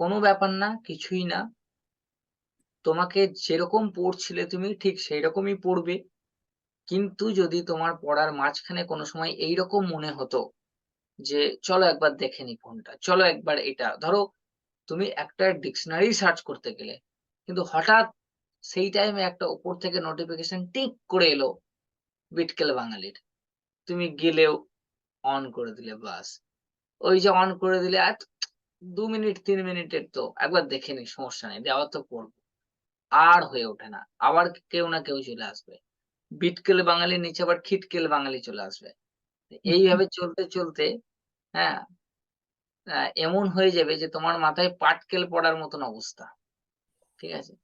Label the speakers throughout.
Speaker 1: কোনো ব্যাপার না, কিছুই না। তোমাকে যেরকম পড়ছিলে তুমি, ঠিক সেই রকমই পড়বে। কিন্তু যদি তোমার পড়ার মাঝখানে কোনো সময় এইরকম মনে হতো যে, চলো একবার দেখে নি ফোনটা চলো একবার এটা। ধরো, তুমি একটা ডিকশনারি সার্চ করতে গেলে, কিন্তু হঠাৎ সেই টাইমে একটা উপর থেকে নোটিফিকেশন টিক করে এলো বিটকেল বাঙালির। তুমি গেলেও অন করে দিলে বাস। ওই যে অন করে দিলে আর দু মিনিট তিন মিনিটের তো একবার দেখে নি সমস্যা নেই দেওয়া তো পড়ব আর হয়ে ওঠে না আবার কেউ না কেউ চলে আসবে। বিটকেল বাঙালির নিচে আবার খিটকেল বাঙালি চলে আসবে। এইভাবে চলতে চলতে হ্যাঁ আহ, এমন হয়ে যাবে যে তোমার মাথায় পাটকেল পড়ার মতন অবস্থা। ঠিক আছে?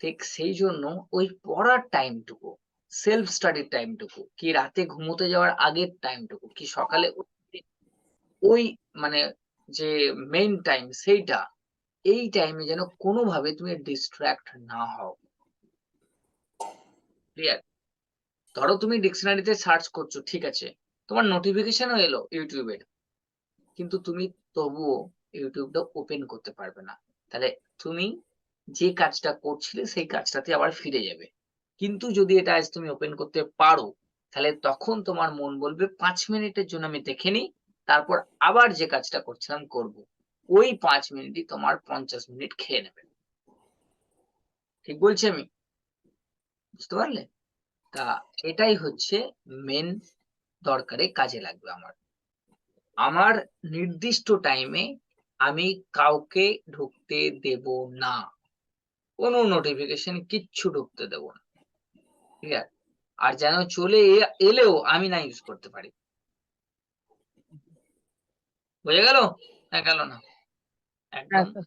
Speaker 1: ঠিক সেই জন্য ওই পড়ার টাইমটুকু সেলফ স্টাডির টাইমটুকু কি রাতে ঘুমোতে যাওয়ার আগের টাইমটুকু কি সকালে ওই মানে যে মেইন টাইম সেইটা, এই টাইমে যেন কোনোভাবে তুমি ডিস্ট্র্যাক্ট না হও। ক্লিয়ার ধরো তুমি ডিকশনারিতে সার্চ করছ, ঠিক আছে, তোমার নোটিফিকেশনও এলো ইউটিউবের কিন্তু তুমি তবুও ইউটিউবটা ওপেন করতে পারবে না। তাহলে তুমি যে কাজটা করছিলে সেই কাজটাতে আবার ফিরে যাবে। কিন্তু যদি এটা আজ তুমি ওপেন করতে পারো, তাহলে তখন তোমার মন বলবে, পাঁচ মিনিটের জন্য আমি দেখে নিই তারপর আবার যে কাজটা করছিলাম, করব। ওই পাঁচ মিনিটই তোমার পঞ্চাশ মিনিট খেয়ে নেবে। ঠিক বলছি আমি? বুঝতে পারলে? তা এটাই হচ্ছে মেন দরকারে কাজে লাগবে আমার। আমার নির্দিষ্ট টাইমে আমি কাউকে ঢুকতে দেব না। কোনো নোটিফিকেশন কিচ্ছু ঢুকতে দেব না। ঠিক আছে? আর যেন চলে এলেও আমি না ইউজ করতে পারি। বোঝা গেল? না গেল না। একদম।
Speaker 2: আচ্ছা।